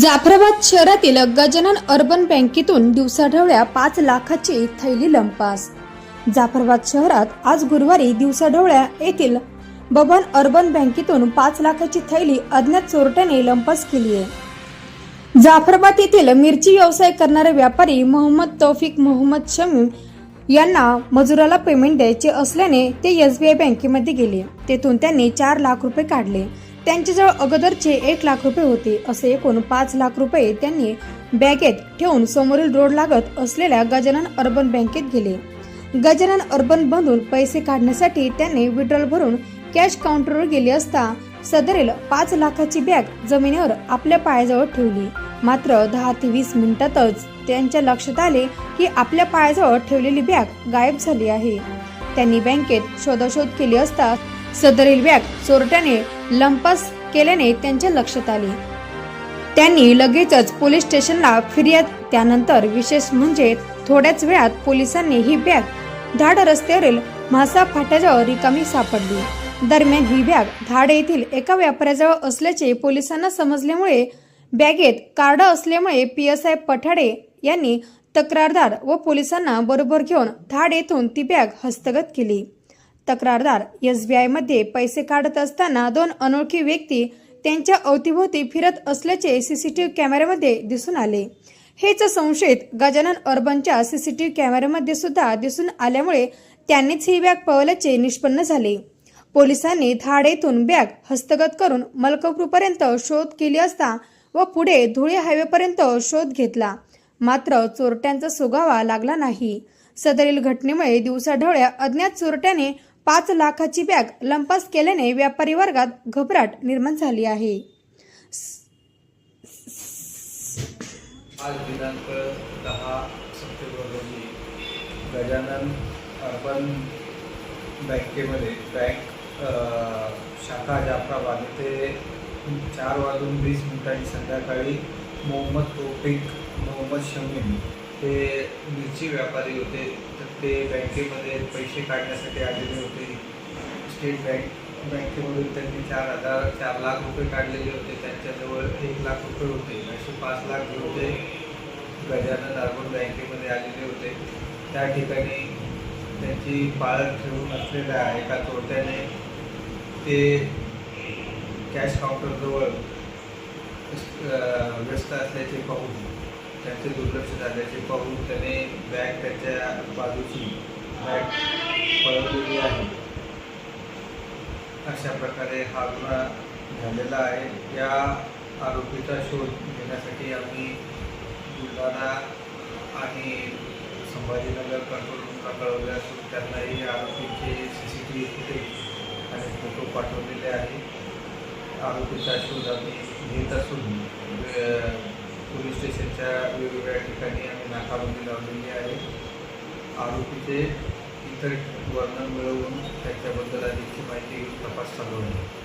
जाफराबाद शहरातील गजानन अर्बन बँकेतून दिवसाढवळ्या पाच लाखाची थैली लंपास. जाफराबाद शहरात आज गुरुवारी दिवसाढवळ्या येथील बबन अर्बन बँकेतून पाच लाखाची थैली अज्ञात चोरट्याने लंपास केली आहे. जाफराबाद येथील मिरची व्यवसाय करणारे व्यापारी मोहम्मद तौफिक मोहम्मद शमीम यांना मजुराला पेमेंट द्यायचे असल्याने ते एसबीआय बँकेमध्ये गेले. तेथून त्यांनी चार लाख रुपये काढले. त्यांच्याजवळ अगोदरचे एक लाख रुपये होते असे एकूण पाच लाख रुपये त्यांनी बॅगेत ठेवून समोरील रोड लागत असलेल्या गजानन अर्बन बँकेत गेले. गजानन अर्बन मधून पैसे काढण्यासाठी त्यांनी विड्रॉल भरून कॅश काउंटरवर गेले असता सदरील पाच लाखाची बॅग जमिनीवर आपल्या पायाजवळ ठेवली. मात्र दहा ते वीस मिनिटातच त्यांच्या लक्षात आले की आपल्या पायाजवळ ठेवलेली बॅग गायब झाली आहे. त्यांनी बँकेत शोधाशोध केली असता सदरील बॅग चोरट्याने लंपास केल्याने त्यांच्या लक्षात आले. त्यांनी लगेचच पोलीस स्टेशनला फिर्याद त्यानंतर विशेष म्हणजे थोड्याच वेळात पोलिसांनी ही बॅग धाड रस्त्यावरील म्हासा फाट्याजवळ रिकामी सापडली. दरम्यान ही बॅग धाड येथील एका व्यापाऱ्याजवळ असल्याचे पोलिसांना समजल्यामुळे बॅगेत कार्ड असल्यामुळे पी एस आय पठाडे यांनी तक्रारदार व पोलिसांना बरोबर घेऊन धाड येथून ती बॅग हस्तगत केली. तक्रारदार एसबीआयमध्ये पैसे काढत असताना दोन अनोळखी व्यक्ती त्यांच्या अवतीभोवती फिरत असल्याचे सीसीटीव्ही कॅमेऱ्यामध्ये दिसून आले. हेच संशयित गजानन अर्बनच्या सीसीटीव्ही कॅमेऱ्यामध्ये सुद्धा दिसून आल्यामुळे त्यांनीच ही बॅग पळवल्याचे निष्पन्न झाले. पोलिसांनी धाड येथून बॅग हस्तगत करून मलकपूरपर्यंत शोध केली असता व पुढे धुळे हायवेपर्यंत शोध घेतला. मात्र चोरट्यांचा सुगावा लागला नाही. सदरील घटनेमुळे दिवसाढवळ्या अज्ञात चोरट्याने पाच लाखाची बॅग लंपास केल्याने व्यापारी वर्गात घबराट निर्माण झाली आहे. आज दिनांक दहा सप्टेंबर रोजी गजानन अर्बन बँकेमध्ये बँक शाखा जाफराबाद येथे चार वाजून वीस मिनिटांनी संध्याकाळी मोहम्मद तोफिक मोहम्मद शमीम ते मिरची व्यापारी होते तर ते बँकेमध्ये पैसे काढण्यासाठी आलेले होते. स्टेट बँक बँकेमधून त्यांनी चार हजार चार लाख रुपये काढलेले होते. त्यांच्याजवळ एक लाख रुपये होते असे पाच लाख जे होते गजानन अर्बन बँकेमध्ये आलेले होते. त्या ठिकाणी त्यांची पाळत ठेवून असलेल्या एका चोरट्याने ते कॅश काउंटरजवळ व्यस्त असल्याचे पाहून त्यांचे दुर्लक्ष झाल्याचे पाहून त्याने बॅग त्याच्या बाजूची बॅग पळवलेली आहे. अशा प्रकारे हा गुन्हा झालेला आहे. या आरोपीचा शोध घेण्यासाठी आम्ही बुलढाणा आणि संभाजीनगर कंट्रोल रूमला कळवले असून त्यांनाही आरोपीचे C C T V footage आणि फोटो पाठवलेले आहे. आरोपीचा शोध आम्ही घेत असून पोलीस वेगवेगळ्या ठिकाणी आम्ही नाकाबंदी लावलेली आहे. आरोपीचे इतर वर्णन मिळवून त्याच्याबद्दल अधिकची माहिती घेऊन तपास चालू आहे.